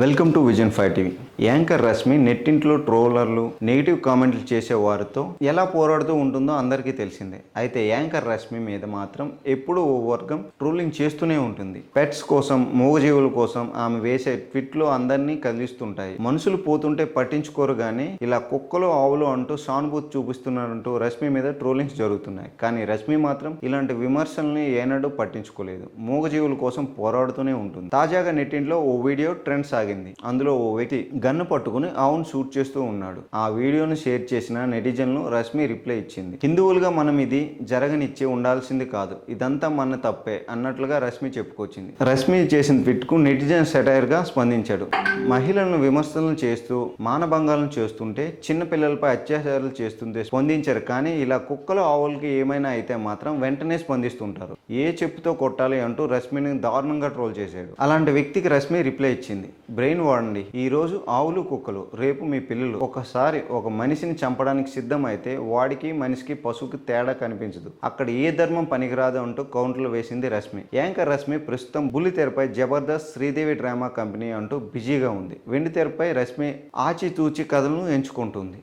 Welcome to Vision five TV. Anchor Rashmi నెట్టింట్లో ట్రోలర్లు negative కామెంట్లు చేసే వారితో ఎలా పోరాడుతూ ఉంటుందో అందరికీ తెలిసిందే. అయితే యాంకర్ రష్మి మీద మాత్రం ఎప్పుడూ ఓ వర్గం ట్రోలింగ్ చేస్తూనే ఉంటుంది. పెట్స్ కోసం మూగజీవుల కోసం ఆమె వేసే ట్విట్లు అందరినీ కదిలిస్తుంటాయి. మనుషులు పోతుంటే పట్టించుకోరు కానీ ఇలా కుక్కలు ఆవులు అంటూ సానుభూతి చూపిస్తున్నారంటూ రష్మి మీద ట్రోలింగ్స్ జరుగుతున్నాయి. కానీ రష్మి మాత్రం ఇలాంటి విమర్శల్ని ఏనాడు పట్టించుకోలేదు. మూగజీవుల కోసం పోరాడుతూనే ఉంటుంది. తాజాగా నెట్టింట్లో ఓ వీడియో ట్రెండ్ సాగింది అందులో ఓ వ్యక్తి గన్ను పట్టుకుని ఆవును షూట్ చేస్తూ ఉన్నాడు. ఆ వీడియోను షేర్ చేసిన నెటిజన్లు రష్మి రిప్లై ఇచ్చింది. హిందువులుగా మనం ఇది జరగనిచ్చి ఉండాల్సింది కాదు. ఇదంతా మన తప్పే అన్నట్లుగా రష్మి చెప్పుకొచ్చింది. రష్మి చేసిన ట్విట్కు నెటిజన్ సెటైర్గా స్పందించాడు. మహిళలను విమర్శలను చేస్తూ మానభంగాలను చేస్తుంటే చిన్నపిల్లలపై అత్యాచారాలు చేస్తుంటే స్పందించారు. కానీ ఇలా కుక్కలు ఆవులకి ఏమైనా అయితే మాత్రం వెంటనే స్పందిస్తుంటారు. ఏ చెప్పుతో కొట్టాలి అంటూ రష్మిని దారుణంగా ట్రోల్ చేశాడు. అలాంటి వ్యక్తికి రష్మి రిప్లై ఇచ్చింది. బ్రెయిన్ వాడండి. ఈ రోజు ఆవులు కుక్కలు రేపు మీ పిల్లలు ఒకసారి ఒక మనిషిని చంపడానికి సిద్ధమైతే వాడికి మనిషికి పశువుకి తేడా కనిపించదు. అక్కడ ఏ ధర్మం పనికిరాదు అంటూ కౌంటర్లు వేసింది రష్మి. యాంకర్ రష్మి ప్రస్తుతం బుల్లి తెరపై జబర్దస్త్ శ్రీదేవి డ్రామా కంపెనీ అంటూ బిజీగా ఉంది. వెండి తెరపై రష్మి ఆచితూచి కథలను ఎంచుకుంటుంది.